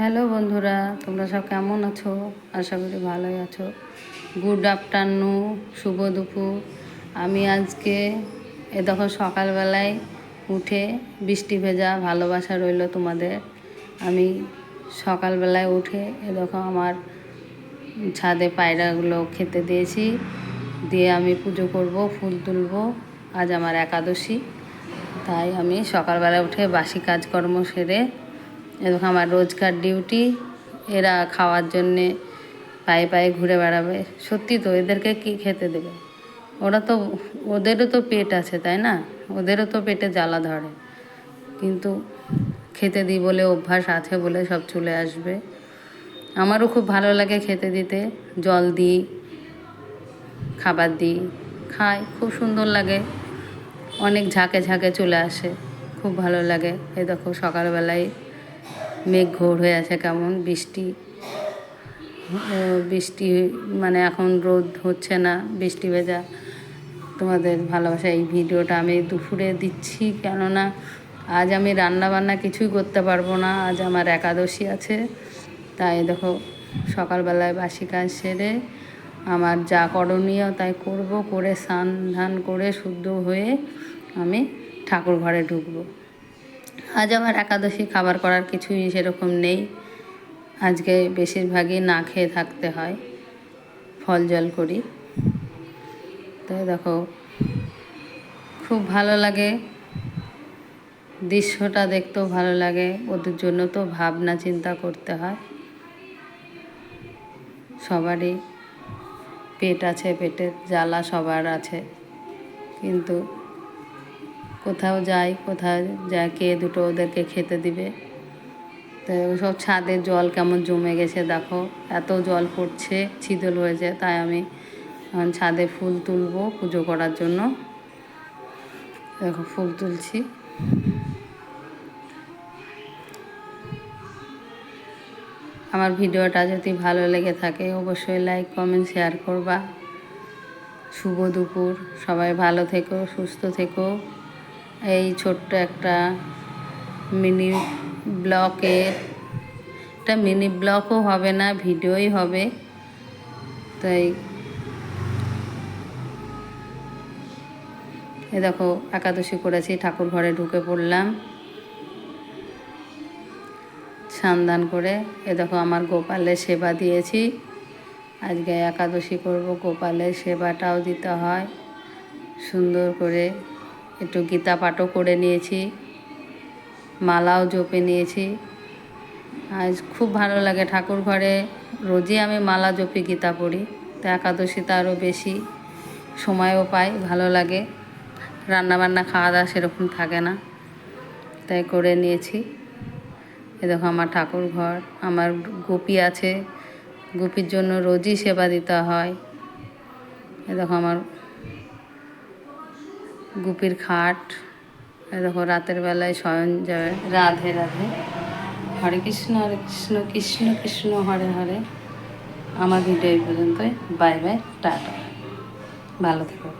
Hello বন্ধুরা, তোমরা সব কেমন আছো? আশা করি ভালোই আছো। গুড আফটারনুন, শুভ দুপুর। আমি আজকে এ দেখো সকালবেলায় উঠে বৃষ্টি ভেজা ভালোবাসা রইল তোমাদের। আমি সকালবেলায় উঠে এ দেখো আমার ছাদে পায়রাগুলো খেতে দিয়েছি। দিয়ে আমি পুজো করব, ফুল তুলব। আজ আমার একাদশী। তাই আমি সকালবেলা উঠে বাসি কাজকর্ম সেরে এরকম আমার রোজকার ডিউটি এরা খাওয়ার জন্যে পায়ে পায়ে ঘুরে বেড়াবে। সত্যি তো, এদেরকে কি খেতে দেবে? ওরা তো, ওদেরও তো পেট আছে, তাই না? ওদেরও তো পেটে জ্বালা ধরে। কিন্তু খেতে দিই বলে অভ্যাস আছে বলে সব চলে আসবে। আমারও খুব ভালো লাগে খেতে দিতে। জল দিই, খাবার দিই, খাই, খুব সুন্দর লাগে। অনেক ঝাঁকে ঝাঁকে চলে আসে, খুব ভালো লাগে। এই দেখো সকালবেলায় মেঘ ঘোর হয়ে আছে কেমন? বৃষ্টি বৃষ্টি মানে এখন রোদ হচ্ছে না, বৃষ্টি ভেজা। তোমাদের ভালোবাসা, এই ভিডিওটা আমি দুপুরে দিচ্ছি, কেননা আজ আমি রান্না বান্না কিছুই করতে পারব না, আজ আমার একাদশী আছে। তাই দেখো, সকালবেলায় বাসি কাজ সেরে আমার যা করণীয় তাই করব, করে স্নান ধান করে শুদ্ধ হয়ে আমি ঠাকুর ঘরে ঢুকবো। আজ আমার একাদশী খাবার করার কিছুই সেরকম নেই। আজকে বেশিরভাগই না খেয়ে থাকতে হয়। ফল জল করি। তো দেখো, খুব ভালো লাগে। দৃশ্যটা দেখতেও ভালো লাগে। ওদের জন্য তো ভাবনা চিন্তা করতে হয়। সবারই পেট আছে, পেটের জ্বালা সবার আছে। কিন্তু কোথাও যাই কোথাও যা কে দুটো ওদেরকে খেতে দিবে। তো সব ছাদের জল কেমন জমে গেছে দেখো, এত জল পড়ছে, ছিদল হয়েছে, তাই আমি এখন ছাদে ফুল তুলবো পুজো করার জন্য। দেখো, ফুল তুলছি। আমার ভিডিওটা যদি ভালো লেগে থাকে, অবশ্যই লাইক, কমেন্ট, শেয়ার করবা। শুভ দুপুর, সবাই ভালো থেকো, সুস্থ থেকো। এই ছোট্ট একটা মিনি ব্লকের একটা মিনি ব্লকও হবে না, ভিডিওই হবে। তাই এ দেখো, একাদশী করেছি, ঠাকুর ঘরে ঢুকে পড়লাম। স্নান করে, এ দেখো, আমার গোপালের সেবা দিয়েছি। আজকে একাদশী করব, গোপালের সেবাটাও দিতে হয়। সুন্দর করে একটু গীতা পাঠও করে নিয়েছি, মালাও জপে নিয়েছি। আজ খুব ভালো লাগে ঠাকুর ঘরে, রোজই আমি মালা জপি, গীতা পড়ি। তো একাদশীতে আরও বেশি সময়ও পাই, ভালো লাগে। রান্নাবান্না খাওয়া দাওয়া সেরকম থাকে না, তাই করে নিয়েছি। এ দেখো আমার ঠাকুর ঘর, আমার গোপী আছে। গোপীর জন্য রোজই সেবা দিতে হয়। এ দেখো আমার গুপির খাট, দেখো রাতের বেলায় শয়ন যায় রাধে রাধে। হরে কৃষ্ণ হরে কৃষ্ণ কৃষ্ণ কৃষ্ণ, হরে হরে। আমার ভিডিও এই পর্যন্তই। Bye bye, tata. ভালো থেকো।